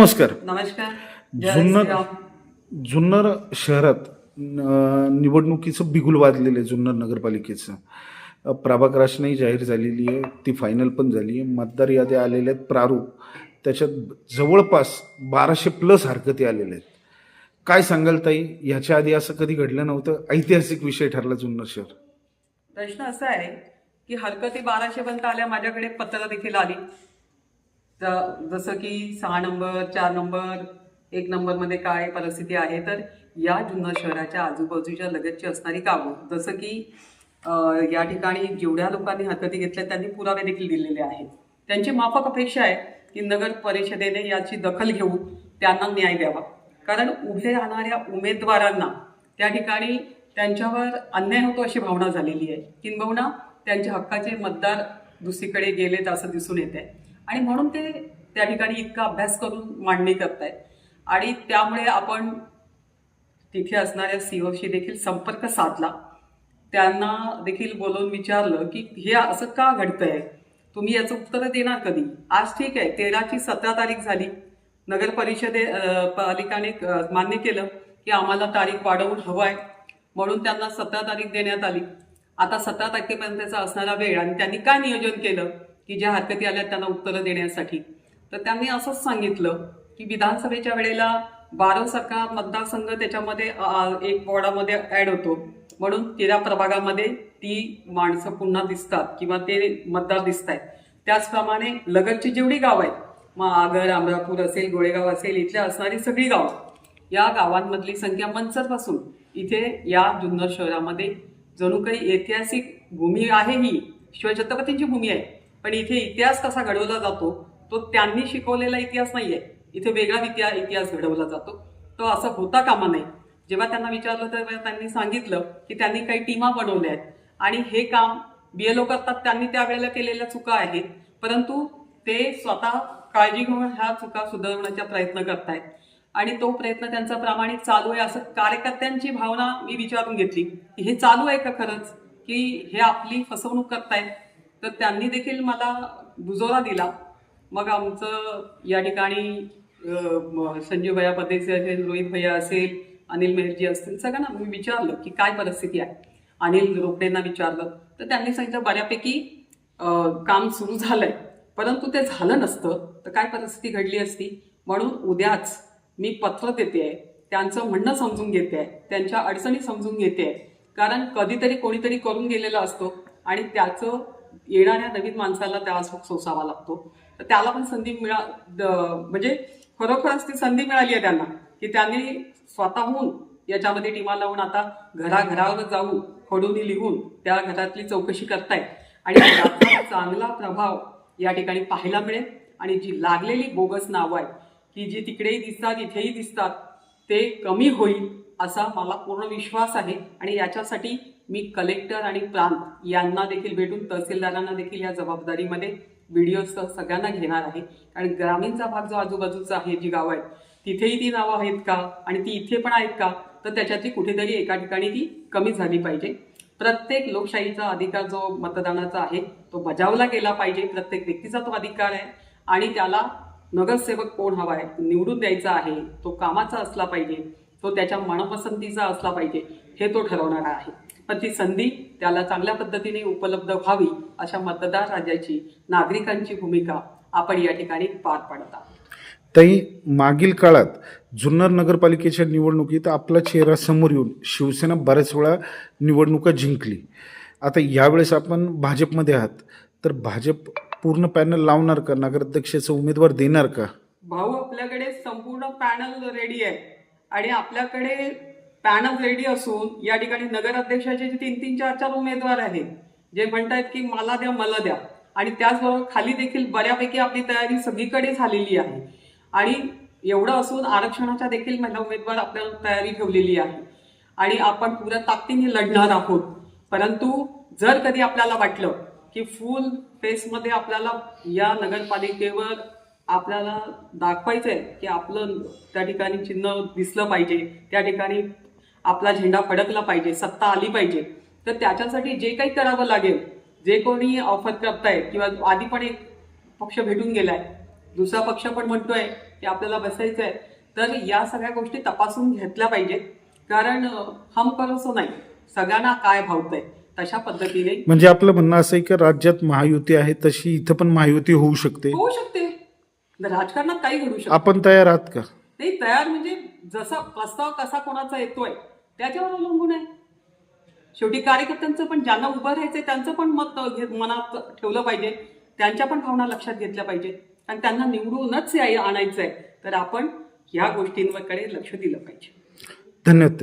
नमस्कार. जुन्नर. जुन्नर शहरात निवडणुकीचं बिगुल वाजलेलं आहे जुन्नर नगरपालिकेचं. प्रभाग रचनाही जाहीर झालेली आहे ती फायनल पण झाली आहे. मतदार याद्या आलेल्या आहेत प्रारूप. त्याच्यात जवळपास बाराशे प्लस हरकती आलेल्या आहेत. काय सांगाल ताई? ह्याच्या आधी असं कधी घडलं नव्हतं? ऐतिहासिक विषय ठरला जुन्नर शहर. प्रश्न असा आहे की हरकती बाराशे पर्यंत आल्या माझ्याकडे पत्र देखील आली. जसं की सहा नंबर चार नंबर एक नंबरमध्ये काय परिस्थिती आहे तर या जुन्नर शहराच्या आजूबाजूच्या लगतची असणारी कामं. जसं की या ठिकाणी जेवढ्या लोकांनी हरकती घेतल्या त्यांनी पुरावे देखील दिलेले आहेत. त्यांची माफक अपेक्षा आहे की नगर परिषदेने याची दखल घेऊन त्यांना न्याय द्यावा. कारण उभे राहणाऱ्या उमेदवारांना त्या ठिकाणी त्यांच्यावर अन्याय होतो अशी भावना झालेली आहे. किंबहुना त्यांच्या हक्काचे मतदार दुसरीकडे गेलेत असं दिसून येत आहे. आणि म्हणून ते त्या ठिकाणी इतका अभ्यास करून मांडणी करतायत. आणि त्यामुळे आपण तिथे असणाऱ्या सीओशी देखील संपर्क साधला. त्यांना देखील बोलवून विचारलं की हे असं का घडतंय? तुम्ही याचं उत्तर देणार कधी? आज ठीक आहे तेराची सतरा तारीख झाली. नगर परिषदे पालिकाने मान्य केलं की आम्हाला तारीख वाढवून हवं आहे. म्हणून त्यांना सतरा तारीख देण्यात आली. आता सतरा तारखेपर्यंतचा असणारा वेळ आणि त्यांनी काय नियोजन केलं? की ज्या हरकती आल्या त्यांना उत्तरं देण्यासाठी. तर त्यांनी असंच सांगितलं की विधानसभेच्या वेळेला बारासारखा मतदारसंघ त्याच्यामध्ये एक वॉर्डामध्ये ऍड होतो. म्हणून तेरा प्रभागामध्ये ती माणसं पुन्हा दिसतात किंवा ते मतदार दिसत आहेत त्याचप्रमाणे लगतची जेवढी गाव आहेत मग आगर अमरापूर असेल गोळेगाव असेल इथल्या असणारी सगळी गावं या गावांमधली संख्या मंचरपासून इथे या जुन्नर शहरामध्ये जणू काही ऐतिहासिक भूमी आहे ही. शिवछत्रपतींची भूमी आहे. पण इथे इतिहास कसा घडवला जातो तो त्यांनी शिकवलेला इतिहास नाहीये. इथे वेगळा इतिहास इतिहास घडवला जातो. तो असं होता कामा नाही जेव्हा त्यांना विचारलं तर त्यांनी सांगितलं की त्यांनी काही टीमा बनवल्या आहेत. आणि हे काम बी एलो करतात त्यांनी त्यावेळेला केलेल्या चुका आहेत. परंतु ते स्वतः काळजी घेऊन ह्या चुका सुधारण्याचा प्रयत्न करतायत. आणि तो प्रयत्न त्यांचा प्रामाणिक चालू आहे असं कार्यकर्त्यांची भावना मी विचारून घेतली. की हे चालू आहे का खरंच? की हे आपली फसवणूक करतायत? तर त्यांनी देखील मला दुजोरा दिला. मग आमचं या ठिकाणी संजीव भैया पदेचे असेल रोहित भैया असेल अनिल मेहरजी असतील सगळ्यांना मी विचारलं की काय परिस्थिती आहे? अनिल रोपडेंना विचारलं. तर त्यांनी सांगितलं बऱ्यापैकी काम सुरू झालंय. परंतु ते झालं नसतं. तर काय परिस्थिती घडली असती? म्हणून उद्याच मी पत्र देते आहे. त्यांचं म्हणणं समजून घेते आहे. त्यांच्या अडचणी समजून घेते आहे. कारण कधीतरी कोणीतरी करून गेलेला असतो. आणि त्याचं येणाऱ्या नवीन माणसाला त्याला सोसावा लागतो. तर त्याला पण संधी मिळा म्हणजे खरोखरच ती संधी मिळाली आहे त्यांना की त्यांनी स्वतःहून याच्यामध्ये टीमा लावून आता घराघरावर जाऊन खडूनी लिहून त्या घरातली चौकशी करतायत. आणि त्याचा चांगला प्रभाव या ठिकाणी पाहायला मिळेल. आणि जी लागलेली बोगस नावं आहेत की जी तिकडेही दिसतात इथेही दिसतात ते कमी होईल असा मला पूर्ण विश्वास आहे. आणि याच्यासाठी मी कलेक्टर आणि प्रांत यांना देखील भेटून तहसीलदारांना देखील या जबाबदारीमध्ये व्हिडिओसह सगळ्यांना घेणार आहे. कारण ग्रामीणचा भाग जो आजूबाजूचा आहे जी गावं आहेत तिथेही ती नावं आहेत का? आणि ती इथे पण आहेत का? तर त्याच्यातली कुठेतरी एका ठिकाणी ती कमी झाली पाहिजे. प्रत्येक लोकशाहीचा अधिकार जो मतदानाचा आहे तो बजावला गेला पाहिजे. प्रत्येक व्यक्तीचा तो अधिकार आहे. आणि त्याला नगरसेवक कोण हवा आहे निवडून द्यायचा आहे तो कामाचा असला पाहिजे तो त्याच्या मनपसंतीचा असला पाहिजे हे तो ठरवणारा आहे. पण ती संधी त्याला चांगल्या पद्धतीने उपलब्ध व्हावी अशा मतदार राज्याची नागरिकांची भूमिका आपण या ठिकाणी पार पडत आहोत. ताई मागील काळात जुन्नर नगरपालिकेच्या निवडणुकीत आपला चेहरा समोर येऊन शिवसेना बऱ्याच वेळा निवडणुका जिंकली. आता यावेळेस आपण भाजपमध्ये आहात. तर भाजप पूर्ण पॅनल लावणार का? नगराध्यक्षाचा उमेदवार देणार का? भाऊ आपल्याकडे संपूर्ण पॅनल रेडी आहे. आणि आपल्याकडे पॅनल रेडी असून या ठिकाणी नगराध्यक्षाचे जे तीन तीन चार चार उमेदवार आहेत जे म्हणतायत की मला द्या मला द्या. आणि त्याचबरोबर खाली देखील बऱ्यापैकी आपली तयारी सगळीकडे झालेली आहे. आणि एवढं असून आरक्षणाच्या देखील महिला उमेदवार आपल्याला तयारी ठेवलेली आहे. आणि आपण पुऱ्या ताकदीने लढणार आहोत. परंतु जर कधी आपल्याला वाटलं की फुल फेसमध्ये आपल्याला या नगरपालिकेवर आपल्याला दाखवायचंय की आपलं त्या ठिकाणी चिन्ह दिसलं पाहिजे त्या ठिकाणी आपला झेंडा फडकला पाहिजे सत्ता आली पाहिजे. तर त्याच्यासाठी जे काही करावं लागेल जे कोणी ऑफर करतायत किंवा आधी पण एक पक्ष भेटून गेलाय दुसरा पक्ष पण म्हणतोय की आपल्याला बसायचं आहे तर या सगळ्या गोष्टी तपासून घेतल्या पाहिजेत. कारण हम करोसो नाही सगळ्यांना काय भावतंय तशा पद्धतीने म्हणजे आपलं म्हणणं असं आहे की राज्यात महायुती आहे तशी इथं पण महायुती होऊ शकते. होऊ शकते. राजकारणात काही घडू शकते आपण तयार आहात का? नाही तयार म्हणजे जसा प्रस्ताव कसा कोणाचा येतोय त्याच्यावर अवलंबून आहे. शेवटी कार्यकर्त्यांचं पण ज्यांना उभं राहायचं त्यांचं पण मत मनात ठेवलं पाहिजे. त्यांच्या पण भावना लक्षात घेतल्या पाहिजे आणि त्यांना निवडूनच या- आणायचंय. तर आपण ह्या गोष्टींकडे लक्ष दिलं पाहिजे. धन्यवाद